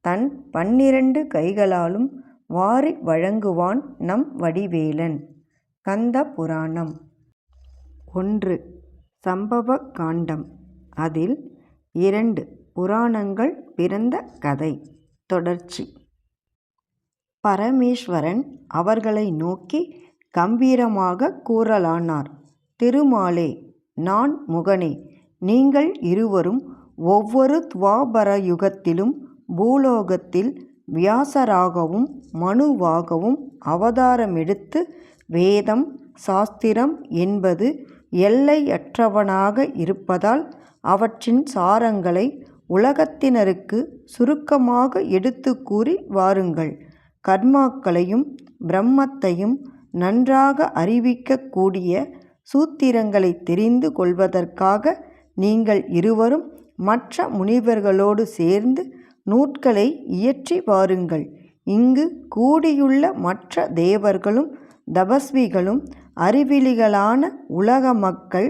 தன் பன்னிரண்டு கைகளாலும் வாரி வழங்குவான் நம் வடிவேலன். கந்த புராணம். ஒன்று. சம்பவ காண்டம். அதில் இரண்டு புராணங்கள் பிறந்த கதை. தொடர்ச்சி. பரமேஸ்வரன் அவர்களை நோக்கி கம்பீரமாக கூறலானார். திருமாலே நான் முகனே நீங்கள் இருவரும் ஒவ்வொரு துவாபர யுகத்திலும் பூலோகத்தில் வியாசராகவும் மனுவாகவும் அவதாரமெடுத்து வேதம் சாஸ்திரம் என்பது எல்லையற்றவனாக இருப்பதால் அவற்றின் சாரங்களை உலகத்தினருக்கு சுருக்கமாக எடுத்து கூறி வாருங்கள். கர்மாக்களையும் பிரம்மத்தையும் நன்றாக அறிவிக்கக்கூடிய சூத்திரங்களை தெரிந்து கொள்வதற்காக நீங்கள் இருவரும் மற்ற முனிவர்களோடு சேர்ந்து நூற்களை இயற்றி வாருங்கள். இங்கு கூடியுள்ள மற்ற தேவர்களும் தபஸ்விகளும் அறிவிலிகளான உலக மக்கள்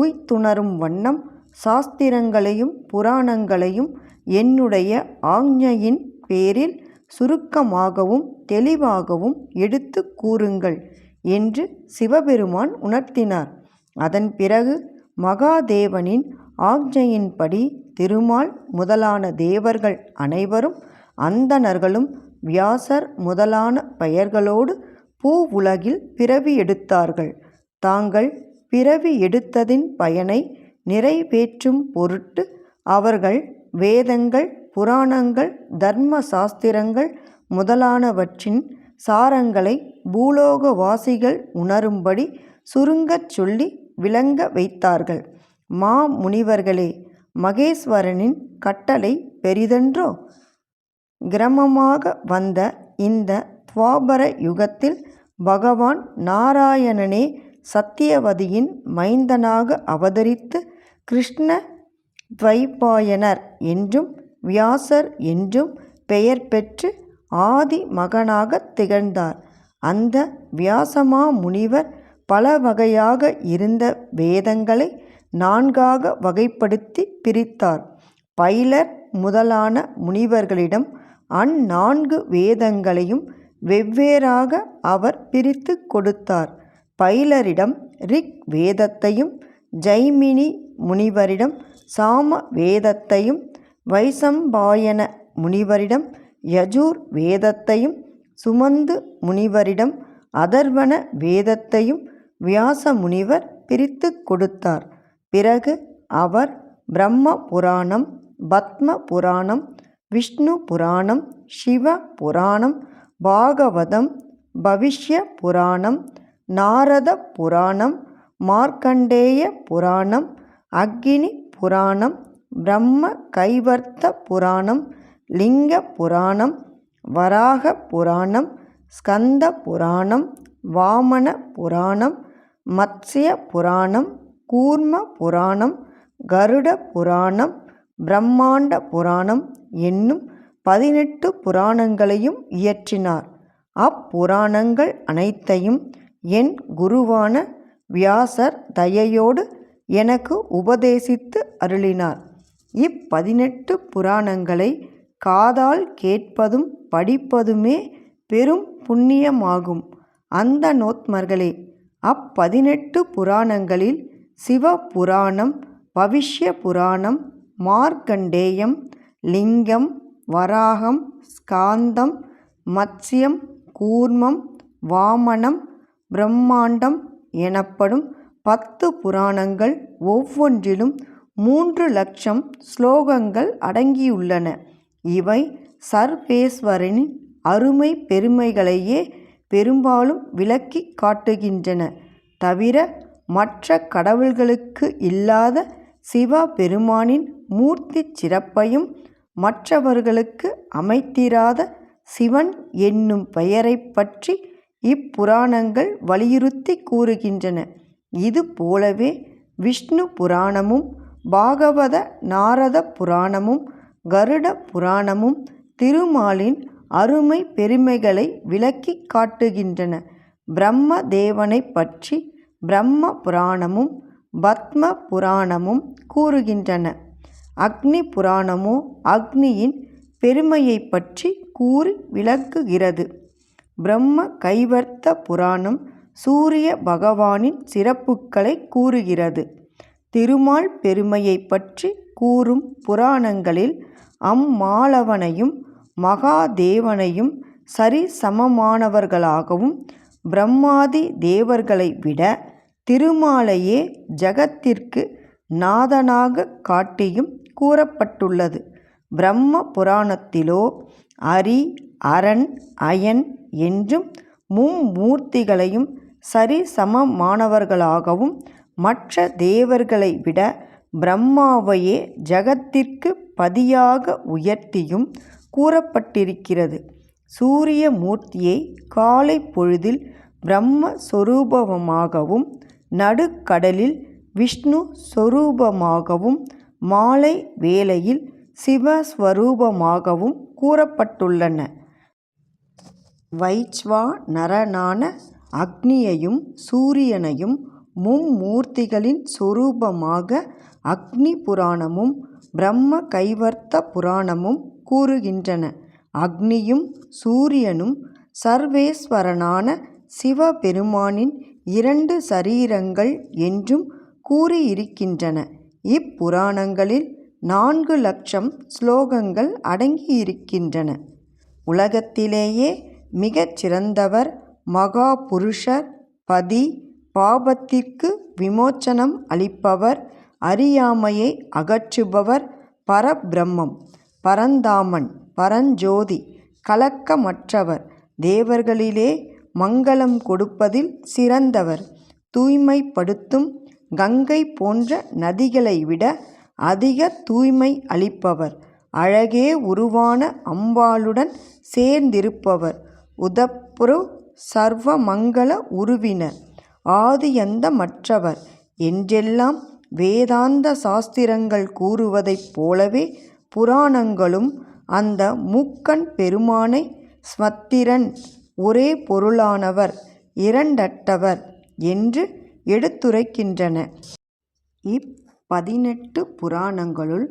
உய்த்துணரும் வண்ணம் சாஸ்திரங்களையும் புராணங்களையும் என்னுடைய ஆஞ்ஞையின் பேரில் சுருக்கமாகவும் தெளிவாகவும் எடுத்து கூறுங்கள் என்று சிவபெருமான் உணர்த்தினார். அதன் பிறகு மகாதேவனின் ஆக்ஞையின்படி திருமால் முதலான தேவர்கள் அனைவரும் அந்தணர்களும் வியாசர் முதலான பெயர்களோடு பூவுலகில் பிறவி எடுத்தார்கள். தாங்கள் பிறவி எடுத்ததின் பயனை நிறைவேற்றும் பொருட்டு அவர்கள் வேதங்கள் புராணங்கள் தர்ம சாஸ்திரங்கள் முதலானவற்றின் சாரங்களை பூலோகவாசிகள் உணரும்படி சுருங்கச் சொல்லி விளங்க வைத்தார்கள். மா முனிவர்களே மகேஸ்வரனின் கட்டளை பெரிதென்றோ? கிரமமாக வந்த இந்த துவாபர யுகத்தில் பகவான் நாராயணனே சத்தியவதியின் மைந்தனாக அவதரித்து கிருஷ்ண துவைபாயனர் என்றும் வியாசர் என்றும் பெயர் பெற்று ஆதி மகனாக திகழ்ந்தார். அந்த வியாசமா முனிவர் பல வகையாக இருந்த வேதங்களை நான்காக வகைப்படுத்தி பிரித்தார். பைலர் முதலான முனிவர்களிடம் அந்நான்கு வேதங்களையும் வெவ்வேறாக அவர் பிரித்து கொடுத்தார். பைலரிடம் ரிக் வேதத்தையும் ஜைமினி முனிவரிடம் சாம வேதத்தையும் வைசம்பாயன முனிவரிடம் யஜூர் வேதத்தையும் சுமந்து முனிவரிடம் அதர்வன வேதத்தையும் வியாச முனிவர் பிரித்து கொடுத்தார். பிறகு அவர் பிரம்ம புராணம் பத்ம புராணம் விஷ்ணு புராணம் சிவ புராணம் பாகவதம் பவிஷ்ய புராணம் நாரத புராணம் மார்க்கண்டேய புராணம் அக்னி புராணம் பிரம்ம கைவர்த்த புராணம் லிங்க புராணம் வராக புராணம் ஸ்கந்த புராணம் வாமன புராணம் மத்ஸ்ய புராணம் கூர்ம புராணம் கருட புராணம் பிரம்மாண்ட புராணம் என்னும் பதினெட்டு புராணங்களையும் இயற்றினார். அப்புராணங்கள் அனைத்தையும் என் குருவான வியாசர் தயையோடு எனக்கு உபதேசித்து அருளினார். இப்பதினெட்டு புராணங்களை காதால் கேட்பதும் படிப்பதுமே பெரும் புண்ணியமாகும். அந்த நோத்மர்களே அப்பதினெட்டு புராணங்களில் சிவபுராணம் பவிஷ்ய புராணம் மார்க்கண்டேயம் லிங்கம் வராகம் ஸ்காந்தம் மத்ஸ்யம் கூர்மம் வாமனம் பிரம்மாண்டம் எனப்படும் பத்து புராணங்கள் ஒவ்வொன்றிலும் மூன்று லட்சம் ஸ்லோகங்கள் அடங்கியுள்ளன. இவை சர்வேஸ்வரனின் அருமை பெருமைகளையே பெரும்பாலும் விளக்கி காட்டுகின்றன. தவிர மற்ற கடவுள்களுக்கு இல்லாத சிவபெருமானின் மூர்த்தி சிறப்பையும் மற்றவர்களுக்கு அமைத்திராத சிவன் என்னும் பெயரைப் பற்றி இப்புராணங்கள் வலியுறுத்தி கூறுகின்றன. இது போலவே விஷ்ணு புராணமும் பாகவத நாரத புராணமும் கருட புராணமும் திருமாலின் அருமை பெருமைகளை விளக்கி காட்டுகின்றன. பிரம்ம தேவனைப் பற்றி பிரம்ம புராணமும் பத்ம புராணமும் கூறுகின்றன. அக்னி புராணமோ அக்னியின் பெருமையை பற்றி கூறி விளக்குகிறது. பிரம்ம கைவர்த்த புராணம் சூரிய பகவானின் சிறப்புகளைக் கூறுகிறது. திருமால் பெருமையைப் பற்றி கூறும் புராணங்களில் அம்மாளவனையும் மகாதேவனையும் சரிசமமானவர்களாகவும் பிரம்மாதி தேவர்களை விட திருமாலையே ஜகத்திற்கு நாதனாக காட்டியும் கூறப்பட்டுள்ளது. பிரம்ம புராணத்திலோ அரி அரண் அயன் என்றும் மும்மூர்த்திகளையும் சரிசமமானவர்களாகவும் மற்ற தேவர்களை விட பிரம்மாவையே ஜகத்திற்கு பதியாக உயர்த்தியும் கூறப்பட்டிருக்கிறது. சூரிய மூர்த்தியை காலை பொழுதில் பிரம்ம சொரூபமாகவும் நடுக்கடலில் விஷ்ணு சொரூபமாகவும் மாலை வேளையில் சிவஸ்வரூபமாகவும் கூறப்பட்டுள்ளன. வைச்வாநரனான அக்னியையும் சூரியனையும் மும்மூர்த்திகளின் சொரூபமாக அக்னி புராணமும் பிரம்ம கைவர்த்த புராணமும் கூறுகின்றன. அக்னியும் சூரியனும் சர்வேஸ்வரனான சிவபெருமானின் இரண்டு சரீரங்கள் என்றும் கூறியிருக்கின்றன. இப்புராணங்களில் நான்கு லட்சம் ஸ்லோகங்கள் அடங்கியிருக்கின்றன. உலகத்திலேயே மிகச் சிறந்தவர் மகாபுருஷர் பதி பாபத்திற்கு விமோச்சனம் அளிப்பவர் அறியாமையை அகற்றுபவர் பரபிரம்மம் பரந்தாமன் பரஞ்சோதி கலக்கமற்றவர். தேவர்களிலே மங்களம் கொடுப்பதில் சிறந்தவர். தூய்மைப்படுத்தும் கங்கை போன்ற நதிகளை விட அதிக தூய்மை அளிப்பவர். அழகே உருவான அம்பாளுடன் சேர்ந்திருப்பவர். உதப்புரு சர்வமங்கள உருவினர். ஆதியந்தமற்றவர். என்றெல்லாம் வேதாந்த சாஸ்திரங்கள் கூறுவதைப் போலவே புராணங்களும் அந்த மூக்கன் பெருமானை ஸ்மத்திரன் ஒரே பொருளானவர் இரண்டற்றவர் என்று எடுத்துரைக்கின்றன. இப்பதினெட்டு புராணங்களுள்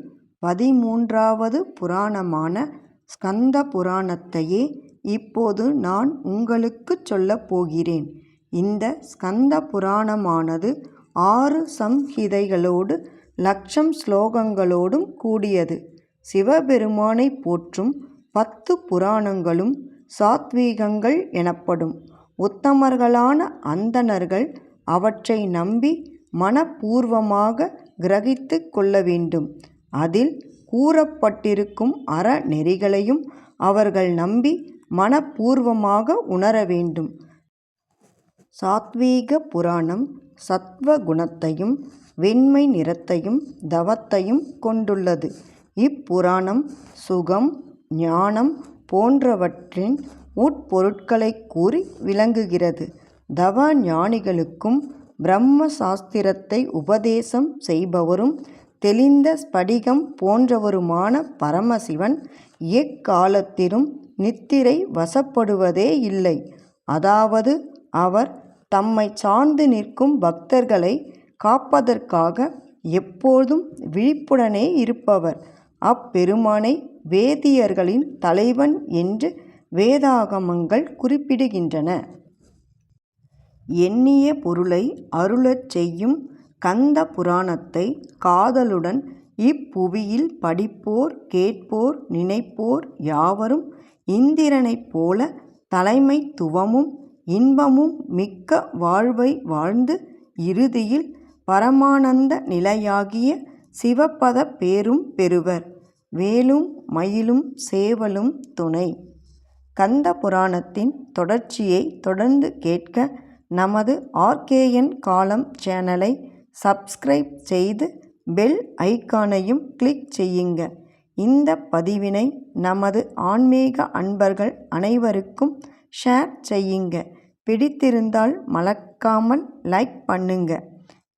பதிமூன்றாவது புராணமான ஸ்கந்த புராணத்தையே இப்போது நான் உங்களுக்குச் சொல்லப் போகிறேன். இந்த ஸ்கந்த புராணமானது ஆறு சம்ஹிதைகளோடு லட்சம் ஸ்லோகங்களோடும் கூடியது. சிவபெருமானைப் போற்றும் பத்து புராணங்களும் சாத்வீகங்கள் எனப்படும். உத்தமர்களான அந்தணர்கள் அவற்றை நம்பி மனப்பூர்வமாக கிரகித்து கொள்ள வேண்டும். அதில் கூறப்பட்டிருக்கும் அறநெறிகளையும் அவர்கள் நம்பி மனப்பூர்வமாக உணர வேண்டும். சாத்வீக புராணம் சத்வ குணத்தையும் வெண்மை நிறத்தையும் தவத்தையும் கொண்டுள்ளது. இப்புராணம் சுகம் ஞானம் போன்றவற்றின் உட்பொருட்களைக் கூறி விளங்குகிறது தவ ஞானிகளுக்கும் பிரம்ம சாஸ்திரத்தை உபதேசம் செய்பவரும் தெளிந்த ஸ்படிகம் போன்றவருமான பரமசிவன் எக்காலத்திலும் நித்திரை வசப்படுவதே இல்லை அதாவது அவர் தம்மைச் சார்ந்து நிற்கும் பக்தர்களை காப்பதற்காக எப்போதும் விழிப்புடனே இருப்பவர். அப்பெருமானை வேதியர்களின் தலைவன் என்று வேதாகமங்கள் குறிப்பிடுகின்றன. எண்ணிய பொருளை அருளச் செய்யும் கந்த புராணத்தை காதலுடன் இப்புவியில் படிப்போர் கேட்போர் நினைப்போர் யாவரும் இந்திரனைப் போல தலைமைத்துவமும் இன்பமும் மிக்க வாழ்வை வாழ்ந்து இறுதியில் பரமானந்த நிலையாகிய சிவப்பத பேரும் பெறுவர். வேலும் மயிலும் சேவலும் துணை. கந்த புராணத்தின் தொடர்ச்சியை தொடர்ந்து கேட்க நமது ஆர்கேஎன் காலம் சேனலை சப்ஸ்கிரைப் செய்து பெல் ஐகானையும் கிளிக் செய்யுங்க. இந்த பதிவினை நமது ஆன்மீக அன்பர்கள் அனைவருக்கும் ஷேர் செய்யுங்க பிடித்திருந்தால் மறக்காமல் லைக் பண்ணுங்க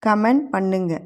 கமெண்ட் பண்ணுங்கள்